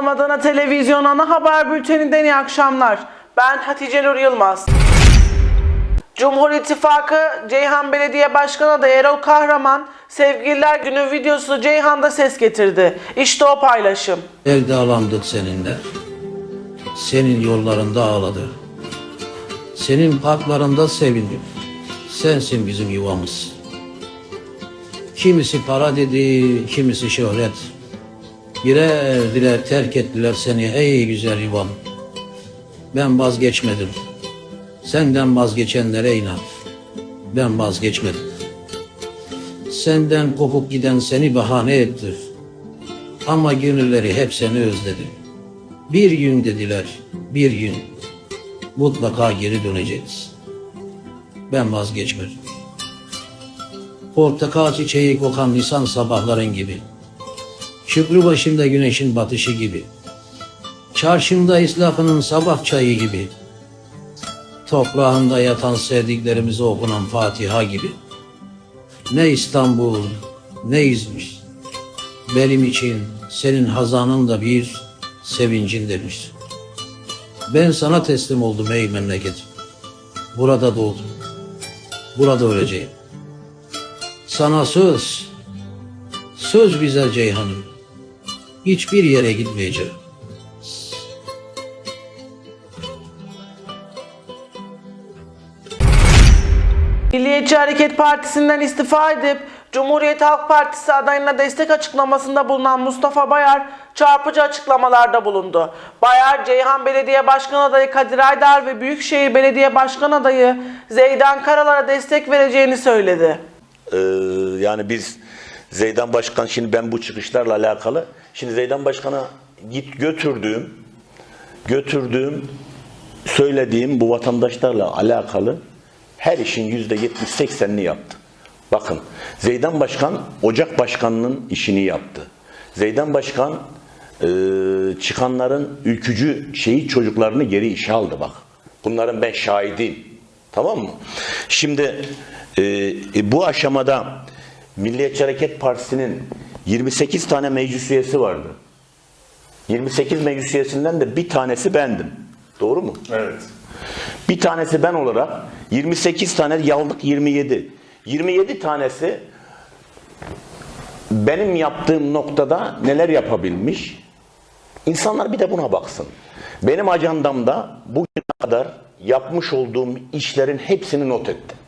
Tam Adana Televizyon ana haber bülteninden iyi akşamlar. Ben Hatice Nur Yılmaz. Cumhur İttifakı Ceyhan Belediye Başkanı adayı Erol Kahraman Sevgililer Günü videosu Ceyhan'da ses getirdi. İşte o paylaşım. Sevdalandık seninle. Senin yollarında ağladık. Senin parklarında sevindim. Sensin bizim yuvamız. Kimisi para dedi, kimisi şöhret. Birer terk ettiler seni ey güzel yuvam. Ben vazgeçmedim. Senden vazgeçenlere inan. Ben vazgeçmedim. Senden kopup giden seni bahane ettir. Ama gönülleri hep seni özledi. Bir gün dediler, bir gün. Mutlaka geri döneceğiz. Ben vazgeçmedim. Portakal çiçeği kokan nisan sabahların gibi. Şükrü başında güneşin batışı gibi. Çarşımda islafının sabah çayı gibi. Toprağında yatan sevdiklerimize okunan Fatiha gibi. Ne İstanbul, ne İzmir. Benim için senin hazanın da bir, sevincin de bir. Ben sana teslim oldum ey memleketim. Burada doğdum. Burada öleceğim. Sana söz, söz bize Ceyhan'ım. Hiçbir yere gitmeyeceğim. Milliyetçi Hareket Partisi'nden istifa edip Cumhuriyet Halk Partisi adayına destek açıklamasında bulunan Mustafa Bayar çarpıcı açıklamalarda bulundu. Bayar, Ceyhan Belediye Başkan adayı Kadir Aydar ve Büyükşehir Belediye Başkan adayı Zeydan Karalar'a destek vereceğini söyledi. Ee, yani biz Zeydan Başkan şimdi ben bu çıkışlarla alakalı şimdi Zeydan Başkan'a git götürdüğüm götürdüğüm söylediğim bu vatandaşlarla alakalı her işin yüzde yetmiş seksenini yaptı. Bakın Zeydan Başkan Ocak Başkanı'nın işini yaptı. Zeydan Başkan e, çıkanların ülkücü şeyi çocuklarını geri işe aldı bak. Bunların ben şahidiyim. Tamam mı? Şimdi e, e, bu aşamada Milliyetçi Hareket Partisi'nin 28 tane meclis üyesi vardı. 28 meclis üyesinden de bir tanesi bendim. Doğru mu? Evet. Bir tanesi ben olarak 28 tane yaldık 27. 27 tanesi benim yaptığım noktada neler yapabilmiş? İnsanlar bir de buna baksın. Benim ajandamda bugüne kadar yapmış olduğum işlerin hepsini not ettim.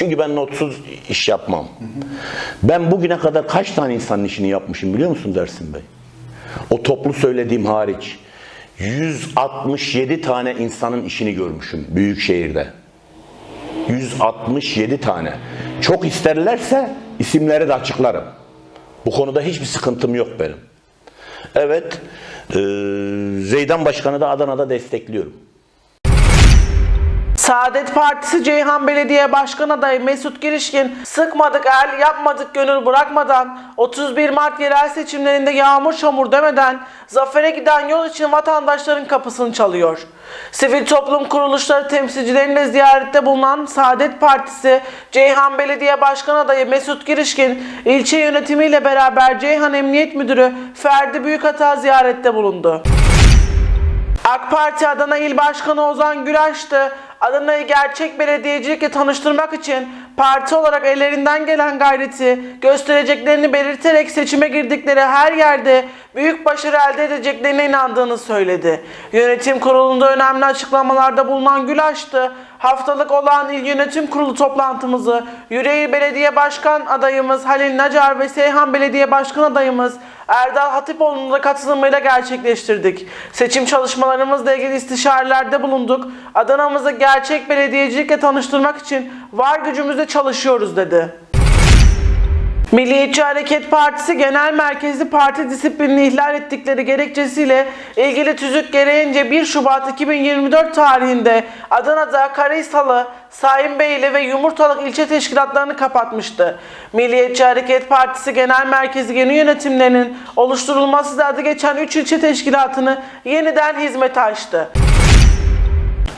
Çünkü ben notsuz iş yapmam. Ben bugüne kadar kaç tane insanın işini yapmışım biliyor musun Dersin Bey? O toplu söylediğim hariç 167 tane insanın işini görmüşüm büyük şehirde. 167 tane. Çok isterlerse isimleri de açıklarım. Bu konuda hiçbir sıkıntım yok benim. Evet, eee Zeydan Başkanı da Adana'da destekliyorum. Saadet Partisi Ceyhan Belediye Başkan Adayı Mesut Girişkin sıkmadık el yapmadık gönül bırakmadan 31 Mart yerel seçimlerinde yağmur çamur demeden zafere giden yol için vatandaşların kapısını çalıyor. Sivil toplum kuruluşları temsilcileriyle ziyarette bulunan Saadet Partisi Ceyhan Belediye Başkan Adayı Mesut Girişkin ilçe yönetimiyle beraber Ceyhan Emniyet Müdürü Ferdi Büyükata ziyarette bulundu. AK Parti Adana İl Başkanı Ozan Güraş'tı. Adana'yı gerçek belediyecilikle tanıştırmak için parti olarak ellerinden gelen gayreti göstereceklerini belirterek seçime girdikleri her yerde büyük başarı elde edeceklerine inandığını söyledi. Yönetim kurulunda önemli açıklamalarda bulunan Gülaş'tı. Haftalık olan İl Yönetim Kurulu toplantımızı Yüreğir Belediye Başkan adayımız Halil Nacar ve Seyhan Belediye Başkan adayımız Erdal Hatipoğlu'nun da katılımıyla gerçekleştirdik. Seçim çalışmalarımızla ilgili istişarelerde bulunduk. Adana'mızı gerçek belediyecilikle tanıştırmak için var gücümüzle çalışıyoruz dedi. Milliyetçi Hareket Partisi Genel Merkezi parti disiplinini ihlal ettikleri gerekçesiyle ilgili tüzük gereğince 1 Şubat 2024 tarihinde Adana'da Karahisarlı, Sayınbeyli ve Yumurtalık ilçe teşkilatlarını kapatmıştı. Milliyetçi Hareket Partisi Genel Merkezi yeni yönetimlerinin oluşturulması da adı geçen 3 ilçe teşkilatını yeniden hizmete açtı.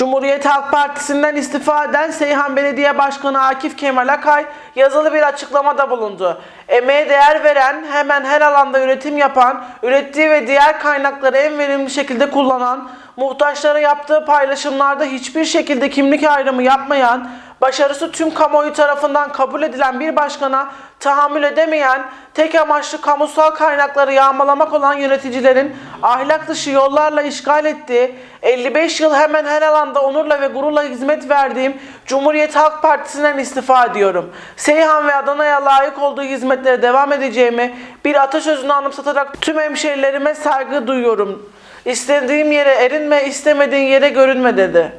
Cumhuriyet Halk Partisi'nden istifa eden Seyhan Belediye Başkanı Akif Kemal Akay yazılı bir açıklamada bulundu. Emeğe değer veren, hemen her alanda üretim yapan, ürettiği ve diğer kaynakları en verimli şekilde kullanan, muhtaçlara yaptığı paylaşımlarda hiçbir şekilde kimlik ayrımı yapmayan, başarısı tüm kamuoyu tarafından kabul edilen bir başkana tahammül edemeyen, tek amaçlı kamusal kaynakları yağmalamak olan yöneticilerin ahlak dışı yollarla işgal ettiği, 55 yıl hemen her alanda onurla ve gururla hizmet verdiğim Cumhuriyet Halk Partisi'nden istifa ediyorum. Seyhan ve Adana'ya layık olduğu hizmetlere devam edeceğimi bir atasözünü anımsatarak tüm hemşehrilerime saygı duyuyorum. İstediğim yere erinme, istemediğin yere görünme dedi.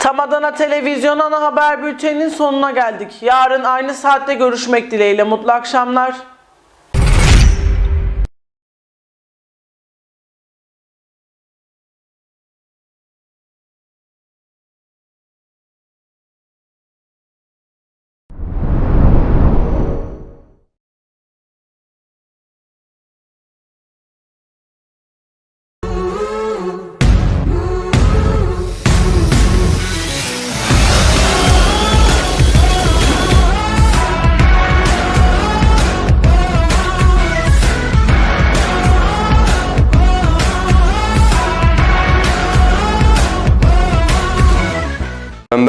Tam Adana Televizyon ana haber bülteninin sonuna geldik. Yarın aynı saatte görüşmek dileğiyle. Mutlu akşamlar.